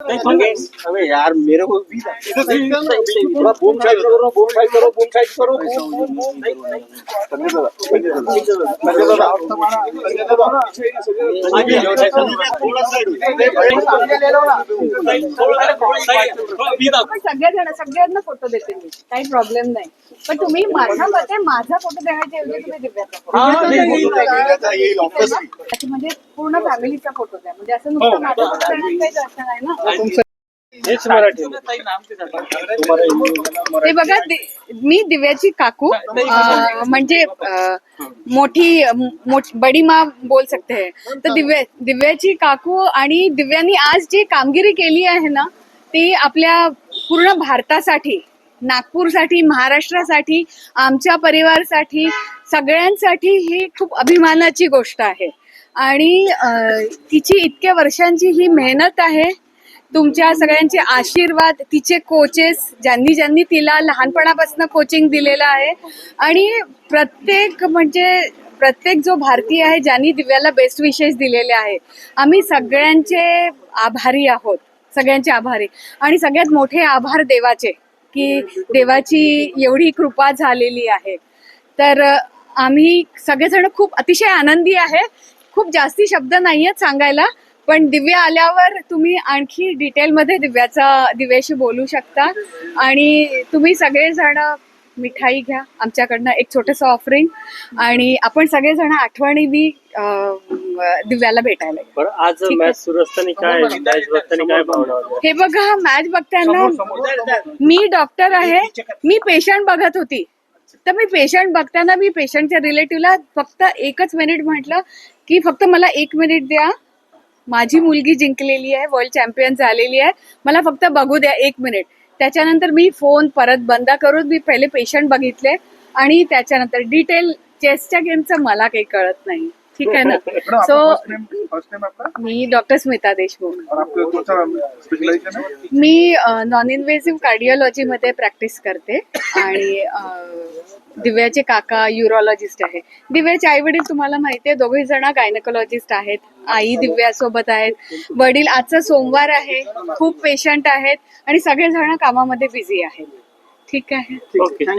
अबे यार मेरे को भी थोड़ा बूम साइड करो बूम साइड करो बूम साइड करो बूम बूम बूम संजय दादा संजय दादा संजय दादा संजय दादा पण सगळ्याजण सगळ्यांना फोटो देते मी काही प्रॉब्लेम नाही पण तुम्ही माझ्या मते माझा फोटो देण्याच्या ऐवजी तुम्ही दिव्याचा फोटो त्याच्यामध्ये पूर्ण फॅमिलीचा फोटो द्या. म्हणजे असं नुसतं माझा नाही ना? हेच मराठी ते बघा दि- मी दिव्याची काकू. अं, म्हणजे अं, मोठी मोठ- बडी मा बोल सकते है. तर दिव्या दिव्याची काकू आणि दिव्यानी आज जी कामगिरी केली आहे ना ती आपल्या पूर्ण भारतासाठी नागपूरसाठी महाराष्ट्रासाठी आमच्या परिवारासाठी सगळ्यांसाठी ही खूप अभिमानाची गोष्ट आहे. आणि तिची इतक्या वर्षांची ही मेहनत आहे. तुमच्या सगळ्यांचे आशीर्वाद तिचे कोचेस ज्यांनी ज्यांनी तिला लहानपणापासून कोचिंग दिलेलं आहे. आणि प्रत्येक म्हणजे प्रत्येक जो भारतीय आहे ज्यांनी दिव्याला बेस्ट विशेष दिलेले आहे. आम्ही सगळ्यांचे आभारी आहोत. सगळ्यांचे आभारी. आणि सगळ्यात मोठे आभार देवाचे की देवाची एवढी कृपा झालेली आहे. तर आम्ही सगळेजण खूप अतिशय आनंदी आहे. खूप जास्ती शब्द नाही आहेत सांगायला पण दिव्या आल्यावर तुम्ही आणखी डिटेलमध्ये दिव्याचा दिव्याशी बोलू शकता आणि तुम्ही सगळेजण मिठाई घ्या आमच्याकडनं एक छोटंसं ऑफरिंग आणि आपण सगळेजण आठवणीने अ, दिव्याला भेटायला. बरं आज. मॅच सुरू असताना काय मॅच बघताना काय भावना होत्या हे बघा मॅच बघताना मी डॉक्टर आहे मी पेशंट बघत होती तर मी पेशंट बघताना मी पेशंटच्या रिलेटिव्हला फक्त एकच मिनिट म्हटलं की फक्त मला एक मिनिट द्या. माझी मुलगी जिंकलेली आहे वर्ल्ड चॅम्पियन झालेली आहे. मला फक्त बघू द्या एक मिनिट त्याच्यानंतर मी फोन परत बंद करून मी पहिले पेशंट बघितले आणि त्याच्यानंतर डिटेल चेसच्या गेमचं मला काही कळत नाही. ठीक आहे ना? सो फर्स्ट टाइम आपका मी डॉक्टर स्मिता देशमुख. मी नॉन इन्व्हेसिव्ह कार्डिओलॉजी मध्ये प्रॅक्टिस करते आणि दिव्याचे काका युरोलॉजिस्ट आहे. दिव्याचे आई वडील तुम्हाला माहिती आहे दोघे जण गायनकोलॉजिस्ट आहेत. आई दिव्यासोबत आहेत. वडील आजचा सोमवार आहे. खूप पेशंट आहेत आणि सगळेजण कामामध्ये बिझी आहेत. ठीक आहे?